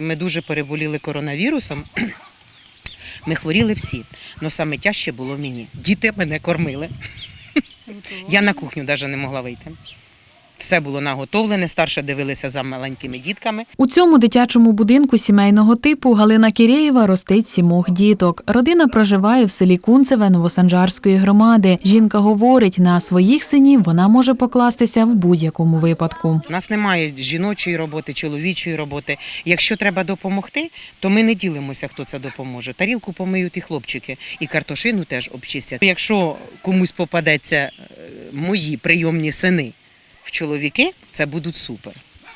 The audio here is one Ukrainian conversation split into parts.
Ми дуже переболіли коронавірусом. Ми хворіли всі, але саме тяжче було мені. Діти мене кормили. Я на кухню навіть не могла вийти. Все було наготовлене, старше дивилися за маленькими дітками. У цьому дитячому будинку сімейного типу Галина Кірєєва ростить сімох діток. Родина проживає в селі Кунцеве Новосанжарської громади. Жінка говорить, на своїх синів вона може покластися в будь-якому випадку. У нас немає жіночої роботи, чоловічої роботи. Якщо треба допомогти, то ми не ділимося, хто це допоможе. Тарілку помиють і хлопчики, і картошину теж обчистять. Якщо комусь попадеться е, мої прийомні сини в чоловіки, це будуть супер.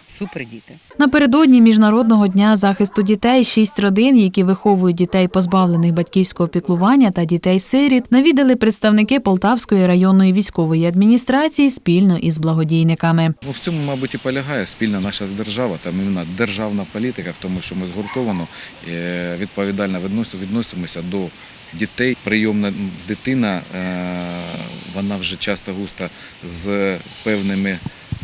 Супер діти. Напередодні міжнародного дня захисту дітей шість родин, які виховують дітей позбавлених батьківського піклування та дітей-сиріт, навідали представники Полтавської районної військової адміністрації спільно із благодійниками. Ну, в цьому, мабуть, і полягає спільна наша держава, там іменно державна політика, в тому, що ми згуртовано е, відповідально відносимося до дітей. Прийомна дитина, е, вона вже часто густо з певними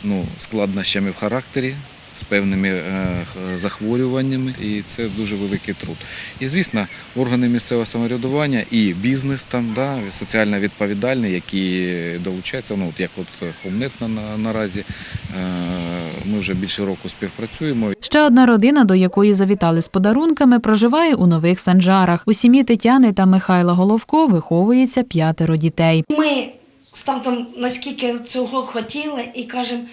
ну, складнощами в характері. З певними е, захворюваннями, і це дуже великий труд. І звісно, органи місцевого самоврядування і бізнес там, да, соціально відповідальні, які долучаються. Ну от як от Хомнет на, на наразі, е, ми вже більше року співпрацюємо. Ще одна родина, до якої завітали з подарунками, проживає у нових санжарах. У сім'ї Тетяни та Михайла Головко виховується п'ятеро дітей. Ми з татом наскільки цього хотіли і кажемо,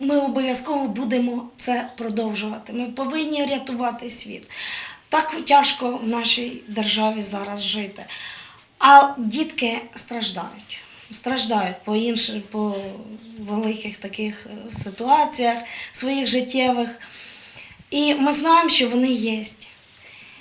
ми обов'язково будемо це продовжувати. Ми повинні рятувати світ. Так тяжко в нашій державі зараз жити. А дітки страждають. Страждають по інших, по великих таких е, ситуаціях своїх життєвих. І ми знаємо, що вони є.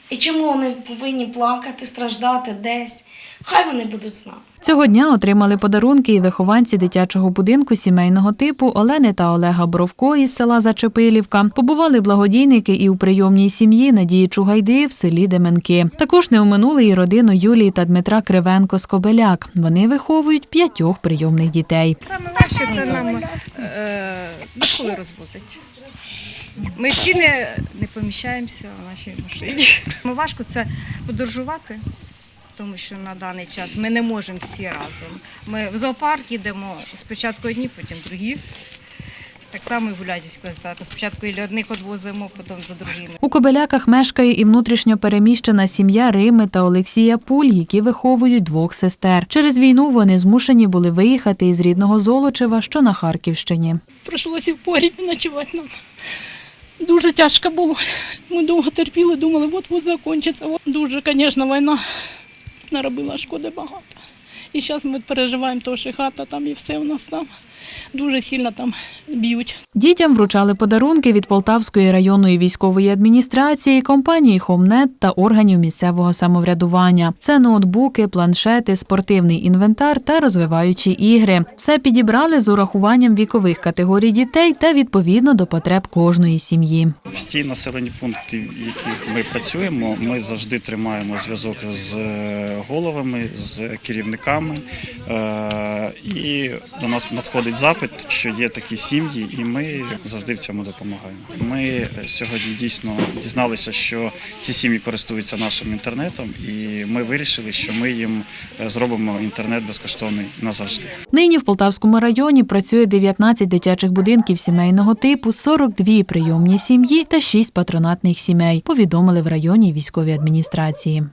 І чому вони повинні плакати, страждати десь? Хай вони будуть знати. Цього дня отримали подарунки і вихованці дитячого будинку сімейного типу Олени та Олега Бровко із села Зачепилівка. Побували благодійники і у прийомній сім'ї Надії Чугайди в селі Деменки. Також не оминули і родину Юлії та Дмитра Кривенко з Кобеляк. Вони виховують п'ятьох прийомних дітей. Саме важче це нам е, до школи розвозить. Ми всі не, не поміщаємося в нашій машині. Ми важко це подорожувати, тому що на даний час ми не можемо всі разом. Ми в зоопарк їдемо спочатку одні, потім другі. Так само і гулятівська здатка. Спочатку і одних відвозимо, потім за другими. У Кобеляках мешкає і внутрішньо переміщена сім'я Рими та Олексія Пуль, які виховують двох сестер. Через війну вони змушені були виїхати із рідного Золочева, що на Харківщині. Прийшлося в погрібі ночувати нам. Дуже тяжко було. Ми довго терпіли, думали, от-от закінчиться. Дуже, звісно, війна наробила шкоди багато. І зараз ми переживаємо, тому що хата там і все у нас там. Дуже сильно там б'ють. Дітям вручали подарунки від Полтавської районної військової адміністрації, компанії Хомнет та органів місцевого самоврядування. Це ноутбуки, планшети, спортивний інвентар та розвиваючі ігри. Все підібрали з урахуванням вікових категорій дітей та відповідно до потреб кожної сім'ї. Всі населені пункти, в яких ми працюємо, ми завжди тримаємо зв'язок з е, головами, з керівниками. Е, І до нас надходить запит, що є такі сім'ї, і ми завжди в цьому допомагаємо. Ми сьогодні дійсно дізналися, що ці сім'ї користуються нашим інтернетом, і ми вирішили, що ми їм е, зробимо інтернет безкоштовний назавжди. Нині в Полтавському районі працює 19 дитячих будинків сімейного типу, 42 прийомні сім'ї та 6 патронатних сімей. Повідомили в районній військовій адміністрації.